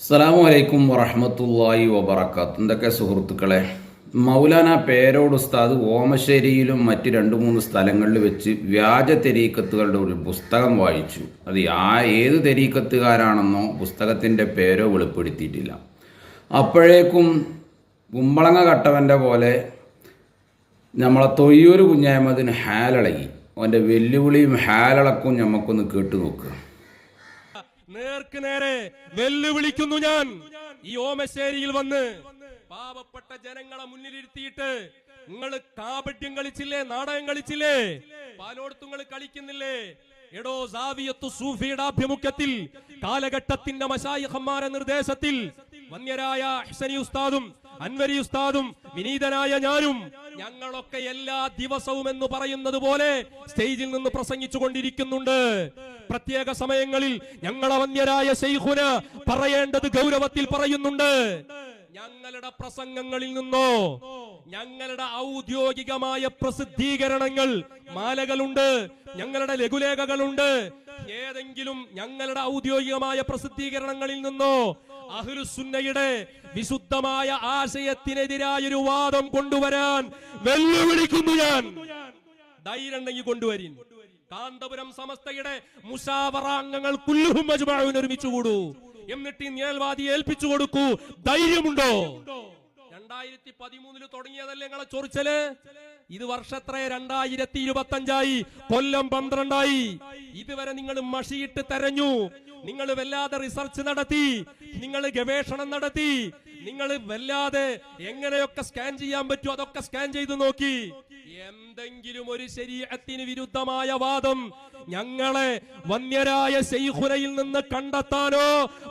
അസ്സലാമു അലൈക്കും വറഹമത്തല്ലായി വബറക്കാത്ത് എന്തൊക്കെ സുഹൃത്തുക്കളെ? മൗലാന പേരോട് ഉസ്താദ് ഓമശ്ശേരിയിലും മറ്റ് രണ്ട് മൂന്ന് സ്ഥലങ്ങളിൽ വെച്ച് വ്യാജ തെരീക്കത്തുകളുടെ ഒരു പുസ്തകം വായിച്ചു. അത് ആ ഏത് തെരീക്കത്തുകാരാണെന്നോ പുസ്തകത്തിന്റെ പേരോ വെളിപ്പെടുത്തിയിട്ടില്ല. അപ്പോഴേക്കും കുമ്പളങ്ങ കട്ടവന്റെ പോലെ നമ്മളെ തൊയ്യൂർ കുഞ്ഞായ്മതിന് ഹാലിളകി. അവന്റെ വെല്ലുവിളിയും ഹാലിളക്കും നമുക്കൊന്ന് കേട്ടു നോക്കുക നേർക്ക് നേരെ വെല്ലുവിളിക്കുന്നു ഞാൻ. ഈ ഓമശ്ശേരിയിൽ വന്ന് പാവപ്പെട്ട ജനങ്ങളെ മുന്നിലിരുത്തിയിട്ട് നിങ്ങൾ കാപട്യം കളിച്ചില്ലേ നാടകം കളിച്ചില്ലേ? പലയിടത്തും നിങ്ങൾ കളിക്കുന്നില്ലേ? എടോ സാവിയത്തു സൂഫിയുടെ ആഭിമുഖ്യത്തിൽ കാലഘട്ടത്തിന്റെ മശായിഹന്മാരെ നിർദ്ദേശത്തിൽ വന്യരായ ഹസനി ഉസ്താദും അൻവരി ഉസ്താദും വിനീതനായ ഞാനും ഞങ്ങളൊക്കെ എല്ലാ ദിവസവും എന്ന് പറയുന്നത് പോലെ സ്റ്റേജിൽ നിന്ന് പ്രസംഗിച്ചു കൊണ്ടിരിക്കുന്നുണ്ട് പ്രത്യേക സമയങ്ങളിൽ ഞങ്ങളെ വന്യരായ ശൈഖുന പറയേണ്ടത് ഗൗരവത്തിൽ പറയുന്നുണ്ട്. ഞങ്ങളുടെ പ്രസംഗങ്ങളിൽ നിന്നോ ഞങ്ങളുടെ ഔദ്യോഗികമായ പ്രസിദ്ധീകരണങ്ങൾ മാലകളുണ്ട് ഞങ്ങളുടെ ലഘുലേഖകളുണ്ട് ഏതെങ്കിലും ഞങ്ങളുടെ ഔദ്യോഗികമായ പ്രസിദ്ധീകരണങ്ങളിൽ നിന്നോ അഹ്ലുസുന്നയുടെ വിശുദ്ധമായ ആശയത്തിനെതിരായൊരു വാദം കൊണ്ടുവരാൻ വെല്ലുവിളിക്കുന്നു ഞാൻ. ധൈര്യണ്ടെങ്കിൽ കൊണ്ടുവരി കാന്തപുരം സമസ്തയുടെ മുഷാവറാംഗങ്ങൾ കുല്ലുഹും കൂടൂ. എന്നിട്ട് ഈ നിഴൽവാദി ഏൽപ്പിച്ചു കൊടുക്കൂ. ധൈര്യമുണ്ടോ? രണ്ടായിരത്തി പതിമൂന്നിൽ തുടങ്ങിയതല്ലേ നിങ്ങളെ ചൊറിച്ചൽ? ഇത് വർഷത്ര രണ്ടായിരത്തി ഇരുപത്തി അഞ്ചായി കൊല്ലം പന്ത്രണ്ടായി. ഇതുവരെ നിങ്ങൾ മഷിയിട്ട് തെരഞ്ഞു. നിങ്ങൾ വല്ലാതെ റിസർച്ച് നടത്തി. നിങ്ങൾ ഗവേഷണം നടത്തി. നിങ്ങൾ വല്ലാതെ എങ്ങനെയൊക്കെ സ്കാൻ ചെയ്യാൻ പറ്റുമോ അതൊക്കെ സ്കാൻ ചെയ്തു നോക്കി. എന്തെങ്കിലും ഒരു ശരീരത്തിന് വിരുദ്ധമായ വാദം ഞങ്ങളെ വന്യരായ ശൈഖുനയിൽ നിന്ന് കണ്ടെത്താനോ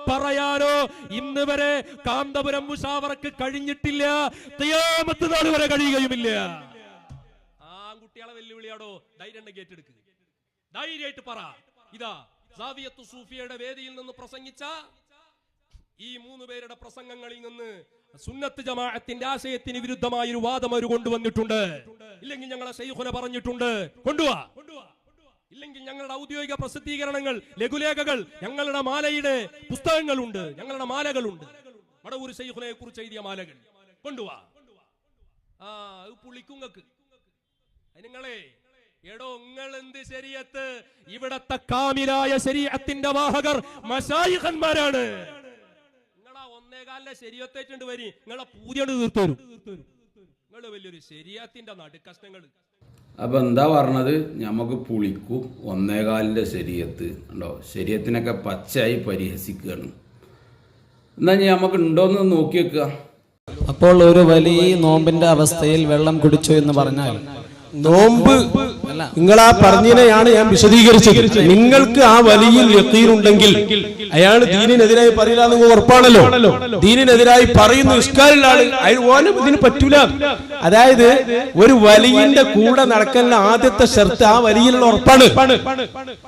പറയാനോ ഇന്ന് വരെ കാന്തപുരം മുഷാവർക്ക് കഴിഞ്ഞിട്ടില്ല. തിയാമത്ത് നാൾ വരെ കഴിയുകയുമില്ല. ആൺകുട്ടികളെ വെല്ലുവിളിയാടോ? ധൈര്യം കേട്ടെടുക്കുക ധൈര്യമായിട്ട് പറ. ഇതാ സാവിയത്തു സൂഫിയയുടെ വേദിയിൽ നിന്ന് പ്രസംഗിച്ച ഈ മൂന്ന് പേരുടെ പ്രസംഗങ്ങളിൽ നിന്ന് സുന്നത്ത് ജമാഅത്തിന്റെ ആശയത്തിന് വിരുദ്ധമായ ഒരു വാദം അവർ കൊണ്ടുവന്നിട്ടുണ്ട്. ഇല്ലെങ്കിൽ ഞങ്ങളെ ഷെയ്ഖുന പറഞ്ഞിട്ടുണ്ട്. കൊണ്ടുവാ. ഇല്ലെങ്കിൽ ഞങ്ങളുടെ ഔദ്യോഗിക പ്രസിദ്ധീകരണങ്ങൾ ലഘുലേഖകൾ ഞങ്ങളുടെ മാലയുടെ പുസ്തകങ്ങളുണ്ട്. ഞങ്ങളുടെ മാലകളുണ്ട്. വടവൂർ ഷെയ്ഖുനയെ കുറിച്ച് എഴുതിയ മാലകൾ. കൊണ്ടുവാ. ആ പുളിക്കുങ്ങക്ക്. നിങ്ങളെ. എടോ എന്ത് ശരിയത്ത് ഇവിടത്തെ കാമിലായ ശരീരത്തിന്റെ വാഹകർ മശായിഖന്മാരാണ്. നിങ്ങളാ ഒന്നേകാലിലെ ശരീരത്തേറ്റുണ്ട് വരി. നിങ്ങളെ പൂതിയോട് തീർത്തു വലിയൊരു നടുക്കഷ്ണങ്ങൾ അപ്പോൾ എന്താ പറഞ്ഞത്? നമുക്ക് പുളിക്കും ഒന്നേകാലിന്റെ ശരീരത്ത്. ഉണ്ടോ ശരീരത്തിനൊക്കെ പച്ചയായി പരിഹസിക്കുകയാണ്. എന്നാ ഇനി നമുക്ക് ഉണ്ടോന്ന് നോക്കി വെക്കുക അപ്പോൾ ഒരു വലിയ നോമ്പിന്റെ അവസ്ഥയിൽ വെള്ളം കുടിച്ചു എന്ന് പറഞ്ഞാൽ നോമ്പ്. നിങ്ങൾ ആ പറഞ്ഞതിനെയാണ് ഞാൻ വിശദീകരിച്ചത്. നിങ്ങൾക്ക് ആ വലിയ എത്തിയിട്ടുണ്ടെങ്കിൽ അയാൾ ദീനിനെതിരായി പറയില്ല നിങ്ങൾ ഉറപ്പാണല്ലോ. ദീനിനെതിരായി പറയുന്ന. ഇഷ്കാരിലാണ് അയാൾ ഓനും ഇതിന് പറ്റൂല. അതായത് ഒരു വലിയന്റെ കൂടെ നടക്കുന്ന ആദ്യത്തെ ഷർത്ത് ആ വലിയിലുള്ള ഉറപ്പാണ്.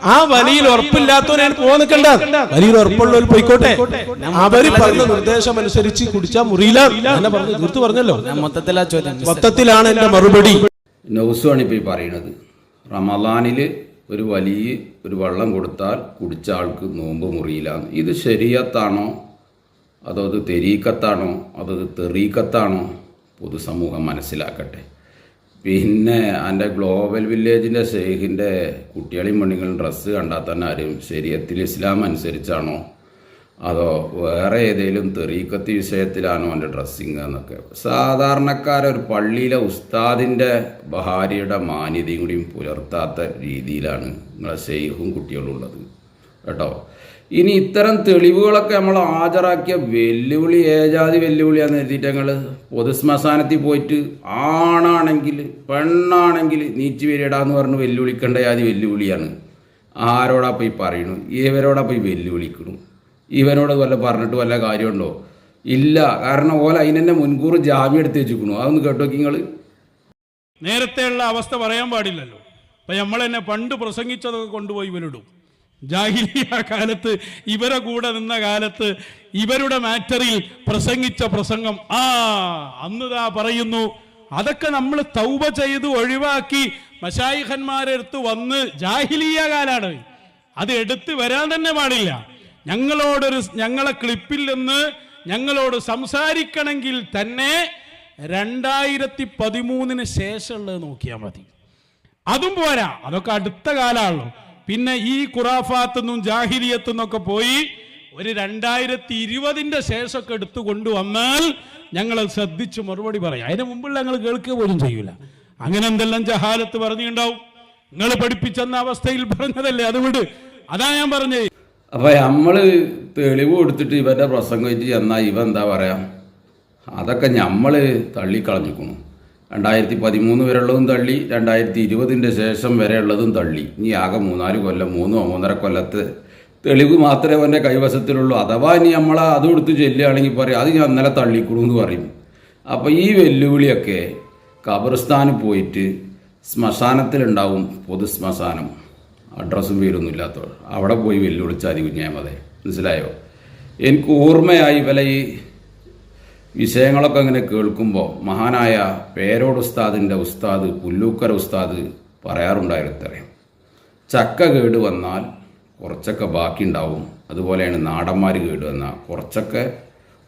ആ വലിയിൽ ഉറപ്പില്ലാത്തവനാണ് പോകാൻ നിൽക്കണ്ട. വലിയിൽ ഉറപ്പുള്ളവർ പോയിക്കോട്ടെ. അവർ പറഞ്ഞ നിർദ്ദേശം അനുസരിച്ച് കുടിച്ചാൽ മുറിയില്ല. എന്നെ പറഞ്ഞു തീർത്ത് പറഞ്ഞല്ലോ. മൊത്തത്തിലാണ് എന്റെ മറുപടി. നൗസുമാണ് ഇപ്പോൾ ഈ പറയണത് റമദാനിൽ ഒരു വലിയ ഒരു വെള്ളം കൊടുത്താൽ കുടിച്ച ആൾക്ക് നോമ്പ് മുറിയില്ല. ഇത് ശരീരത്താണോ അതോ അത് തെരീക്കത്താണോ? അതോ അത് തെറീക്കത്താണോ? പൊതുസമൂഹം മനസ്സിലാക്കട്ടെ. പിന്നെ എന്റെ ഗ്ലോബൽ വില്ലേജിന്റെ ഷെയ്ഖിന്റെ കുട്ടികളെയും പെണ്ണുങ്ങളും ഡ്രസ്സ് കണ്ടാൽ തന്നെ ആരും ശരീരത്തിൽ ഇസ്ലാം അനുസരിച്ചാണോ അതോ വേറെ ഏതെങ്കിലും തെറീക്കത്തി വിഷയത്തിലാണോ എന്റെ ഡ്രസ്സിങ് എന്നൊക്കെ? സാധാരണക്കാരൊരു പള്ളിയിലെ ഉസ്താദിന്റെ ഭാര്യയുടെ മാന്യതയും കൂടിയും പുലർത്താത്ത രീതിയിലാണ് നിങ്ങളെ ഷെയ്ഖും കുട്ടികളും ഉള്ളത്. കേട്ടോ? ഇനി ഇത്തരം തെളിവുകളൊക്കെ നമ്മൾ ഹാജരാക്കിയ വെല്ലുവിളി ഏജാതി വെല്ലുവിളിയാന്ന് എഴുതിയിട്ട് ഞങ്ങൾ പൊതുശ്മശാനത്തിൽ പോയിട്ട് ആണാണെങ്കിൽ പെണ്ണാണെങ്കിൽ നീച്ചു വരിടാന്ന് പറഞ്ഞ് വെല്ലുവിളിക്കേണ്ട ജാതി വെല്ലുവിളിയാണ്. ആരോടാ പോയി പറയണു ഏവരോടാ പോയി വെല്ലുവിളിക്കണു ഇവനോട് വല്ല പറഞ്ഞിട്ട് വല്ല കാര്യമുണ്ടോ? ഇല്ല. കാരണം ഓല അതിനെന്നെ മുൻകൂർ ജാമ്യം എടുത്ത് വെച്ചിരിക്കണു അതൊന്ന് കേട്ടോക്കി നിങ്ങൾ നേരത്തെയുള്ള അവസ്ഥ പറയാൻ പാടില്ലല്ലോ. അപ്പൊ നമ്മൾ തന്നെ പണ്ട് പ്രസംഗിച്ചതൊക്കെ കൊണ്ടുപോയി ഇവരിടും ജാഹിലിയ കാലത്ത് ഇവരെ കൂടെ നിന്ന കാലത്ത് ഇവരുടെ മാറ്ററിൽ പ്രസംഗിച്ച പ്രസംഗം. ആ അന്ന് താ പറയുന്നു അതൊക്കെ നമ്മൾ തൗബ ചെയ്ത് ഒഴിവാക്കി മഷായിഖന്മാരെ അടുത്ത് വന്ന് ജാഹിലിയ കാലാണ്. അത് എടുത്ത് വരാൻ തന്നെ പാടില്ല. ഞങ്ങളോടൊരു ഞങ്ങളെ ക്ലിപ്പിൽ നിന്ന് ഞങ്ങളോട് സംസാരിക്കണമെങ്കിൽ തന്നെ രണ്ടായിരത്തി പതിമൂന്നിന് ശേഷമുള്ളത് നോക്കിയാൽ മതി. അതും പോരാ. അതൊക്കെ അടുത്ത കാലമാണല്ലോ. പിന്നെ ഈ ഖുറാഫാത്തുനിന്നും ജാഹിലിയത്തുനിന്നൊക്കെ പോയി ഒരു രണ്ടായിരത്തി ഇരുപതിന്റെ ശേഷമൊക്കെ എടുത്തു കൊണ്ടുവന്നാൽ ഞങ്ങൾ ശ്രദ്ധിച്ച് മറുപടി പറയാം. അതിന് മുമ്പുള്ള ഞങ്ങൾ കേൾക്കുക പോലും ചെയ്യൂല. അങ്ങനെ എന്തെല്ലാം ജഹാലത്ത് പറഞ്ഞിട്ടുണ്ടാവും? നിങ്ങൾ പഠിപ്പിച്ചെന്ന അവസ്ഥയിൽ പറഞ്ഞതല്ലേ? അതുകൊണ്ട് അതാ ഞാൻ പറഞ്ഞത്. അപ്പോൾ നമ്മൾ തെളിവ് കൊടുത്തിട്ട് ഇവന്റെ പ്രസംഗിച്ച് ചെന്നാൽ ഇവ എന്താ പറയാ? അതൊക്കെ നമ്മൾ തള്ളിക്കളഞ്ഞിരിക്കുന്നു രണ്ടായിരത്തി പതിമൂന്ന് വരെയുള്ളതും തള്ളി രണ്ടായിരത്തി ഇരുപതിന്റെ ശേഷം വരെയുള്ളതും തള്ളി. ഇനി ആകെ മൂന്നാൽ കൊല്ലം മൂന്നോ മൂന്നര കൊല്ലത്തെ തെളിവ് മാത്രമേ അവന്റെ കൈവശത്തിലുള്ളൂ. അഥവാ ഇനി നമ്മൾ അത് കൊടുത്ത് ചെല്ലുകയാണെങ്കിൽ പറയും അത് ഞാൻ ഇന്നലെ തള്ളിക്കൂടും എന്ന് പറയും. അപ്പോൾ ഈ വെല്ലുവിളിയൊക്കെ കബർസ്ഥാനിൽ പോയിട്ട് ശ്മശാനത്തിലുണ്ടാവും പൊതു ശ്മശാനം അഡ്രസ്സും പേരൊന്നും ഇല്ലാത്തവർ അവിടെ പോയി വെല്ലുവിളിച്ചാൽ മതി കുഞ്ഞാമതെ മനസ്സിലായോ? എനിക്ക് ഓർമ്മയായി ഇവലെ ഈ വിഷയങ്ങളൊക്കെ ഇങ്ങനെ കേൾക്കുമ്പോൾ മഹാനായ പേരോട് ഉസ്താദിന്റെ ഉസ്താദ് പുല്ലൂക്കര ഉസ്താദ് പറയാറുണ്ടായിരുന്നറിയാം ചക്ക കേട് വന്നാൽ കുറച്ചൊക്കെ ബാക്കി ഉണ്ടാവും അതുപോലെയാണ് നാടന്മാർ കേട് വന്നാൽ കുറച്ചൊക്കെ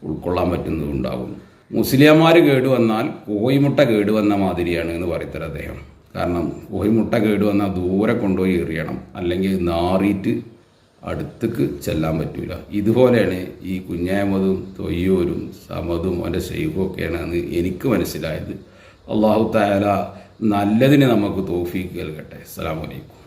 ഉൾക്കൊള്ളാൻ പറ്റുന്നതുണ്ടാവും മുസ്ലിംമാർ കേട് വന്നാൽ കോയിമുട്ട കേട് വന്ന മാതിരിയാണ് എന്ന് പറയത്തര അദ്ദേഹം. കാരണം കോയിമുട്ട കേട് വന്നാൽ ദൂരെ കൊണ്ടുപോയി എറിയണം. അല്ലെങ്കിൽ നാറിയിട്ട് അടുത്തേക്ക് ചെല്ലാൻ പറ്റില്ല ഇതുപോലെയാണ് ഈ കുഞ്ഞാമതും തൊയ്യൂരും സമതും അവന്റെ ശൈഖും ഒക്കെയാണ് എന്ന് എനിക്ക് മനസ്സിലായത്. അള്ളാഹു താല നല്ലതിന് നമുക്ക് തോഫീക്ക് നൽകട്ടെ. അസ്സാം അലൈക്കും.